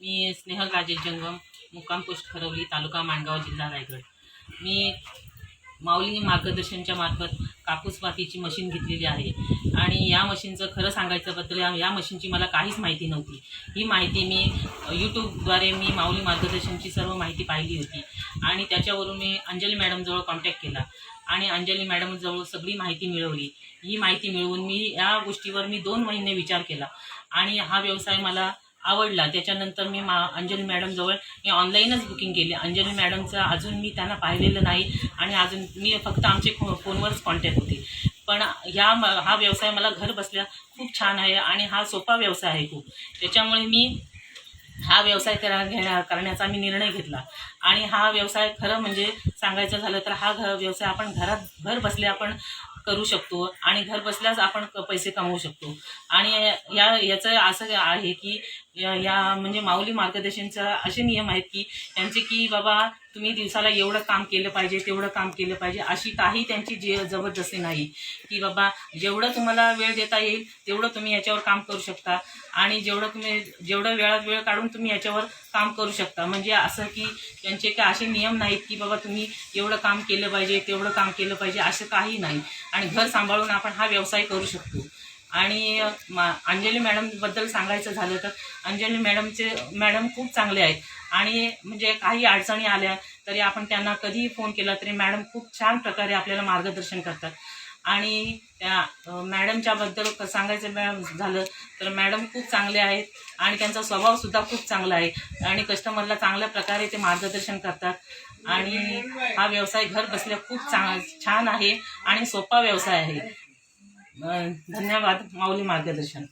मी स्नेहल राजेश जंगम मुक्काम पोस्ट खरवली तालुका माणगाव जिल्हा रायगड. मी माऊली मार्गदर्शनच्या मार्फत कापूस मातीची मशीन घेतलेली आहे. आणि या मशीनचं खरं सांगायचं बद्दल या या मशीनची मला काहीच माहिती नव्हती. ही माहिती मी यूट्यूबद्वारे मी माऊली मार्गदर्शनची सर्व माहिती पाहिली होती. आणि त्याच्यावरून मी अंजली मॅडमजवळ कॉन्टॅक्ट केला. आणि अंजली मॅडमजवळ सगळी माहिती मिळवली. ही माहिती मिळवून मी या गोष्टीवर मी दोन महिने विचार केला. आणि हा व्यवसाय मला आवडला. त्याच्यानंतर मी मा अंजली मॅडमजवळ मी ऑनलाईनच बुकिंग केली. अंजली मॅडमचं अजून मी त्यांना पाहिलेलं नाही आणि अजून मी फक्त आमचे फो फोनवरच कॉन्टॅक्ट होते. पण ह्या म- हा व्यवसाय मला घर बसल्या खूप छान आहे आणि हा सोपा व्यवसाय आहे खूप. त्याच्यामुळे मी हा व्यवसाय करा घेण्या करण्याचा मी निर्णय घेतला. आणि हा व्यवसाय खरं म्हणजे सांगायचं झालं तर हा घर व्यवसाय आपण घरात घर बसले आपण करू शकतो आणि घर बसल्याच आपण क- पैसे कमवू शकतो. आणि या याचं असं आहे की या या म्हणजे माऊली मार्गदर्शनचा असे नियम आहेत की त्यांचे की बाबा तुम्ही दिवसाला एवढं काम केलं पाहिजे तेवढं काम केलं पाहिजे अशी काही त्यांची जे जबरदस्ती नाही. की बाबा जेवढं तुम्हाला वेळ देता येईल तेवढं तुम्ही याच्यावर काम करू शकता. आणि जेवढं तुम्ही जेवढं वेळात वेळ काढून तुम्ही याच्यावर काम करू शकता. म्हणजे असं की त्यांचे काय असे नियम नाहीत की बाबा तुम्ही एवढं काम केलं पाहिजे तेवढं काम केलं पाहिजे असं काही नाही. आणि घर सांभाळून आपण हा व्यवसाय करू शकतो. आणि मा अंजली मॅडमबद्दल सांगायचं झालं तर अंजली मॅडमचे मॅडम खूप चांगले आहेत. आणि म्हणजे काही अडचणी आल्या तरी आपण त्यांना कधीही फोन केला तरी मॅडम खूप छान प्रकारे आपल्याला मार्गदर्शन करतात. आणि त्या मॅडमच्याबद्दल क- सांगायचं मॅम झालं तर मॅडम खूप चांगले आहेत आणि त्यांचा स्वभावसुद्धा खूप चांगला आहे. आणि कस्टमरला चांगल्या प्रकारे ते मार्गदर्शन करतात. आणि हा व्यवसाय घर बसल्या खूप चांग छान आहे आणि सोपा व्यवसाय आहे. धन्यवाद. माऊली मार्गदर्शन.